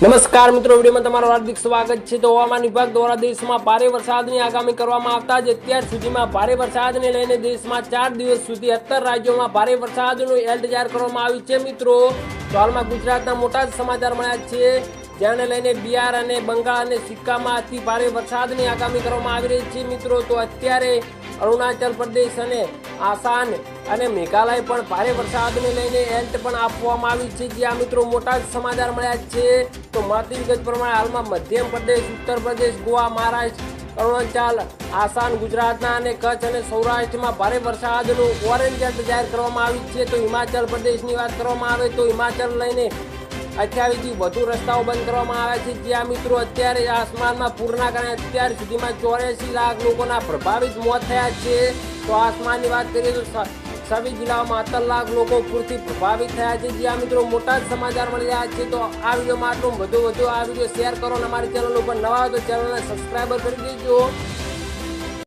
નમસ્કાર મિત્રો, વિડીયોમાં તમારું હાર્દિક સ્વાગત છે. તો હવામાન વિભાગ દ્વારા દેશમાં ભારે વરસાદની આગામી કરવામાં આવતા જ અત્યાર સુધીમાં ભારે વરસાદને લઈને દેશમાં ચાર દિવસ સુધી સત્તર રાજ્યોમાં ભારે વરસાદનું એલર્ટ જાહેર કરવામાં આવ્યું છે મિત્રો. તો હાલમાં ગુજરાતના મોટા જ સમાચાર મળ્યા છે. જેને લઈને બિહાર અને બંગાળ અને સિક્કામાં અતિ ભારે વરસાદની આગામી કરવામાં આવી રહી છે મિત્રો. તો અત્યારે અરુણાચલ પ્રદેશ અને આસામ અને મેઘાલય પણ ભારે વરસાદને લઈને એલર્ટ પણ આપવામાં આવી છે. જ્યાં મિત્રો, મોટા જ સમાચાર મળ્યા છે. તો માતી વિગત પ્રમાણે હાલમાં મધ્ય પ્રદેશ, ઉત્તર પ્રદેશ, ગોવા, મહારાષ્ટ્ર, અરુણાચલ આસામ ગુજરાતના અને કચ્છ અને સૌરાષ્ટ્રમાં ભારે વરસાદનું ઓરેન્જ એલર્ટ જાહેર કરવામાં આવ્યું છે. તો હિમાચલ પ્રદેશની વાત કરવામાં આવે તો હિમાચલ લઈને અઠ્યાવીસથી વધુ રસ્તાઓ બંધ કરવામાં આવ્યા છે, જ્યાં મિત્રો અત્યારે આસમાનમાં પૂરના કારણે અત્યાર સુધીમાં ચોર્યાસી લાખ લોકોના પ્રભાવિત મોત થયા છે. તો આસમાનની વાત કરીએ તો છવ્વીસ જિલ્લામાં સત્તર લાખ લોકો પૂરથી પ્રભાવિત થયા છે. જ્યાં મિત્રો મોટા જ સમાચાર મળી રહ્યા છે, તો આ વિડીયોમાં આટલું વધુ વધુ આ વીડિયો શેર કરો અમારી ચેનલ ઉપર નવા હોય તો ચેનલને સબસ્ક્રાઈબર કરી દેજો.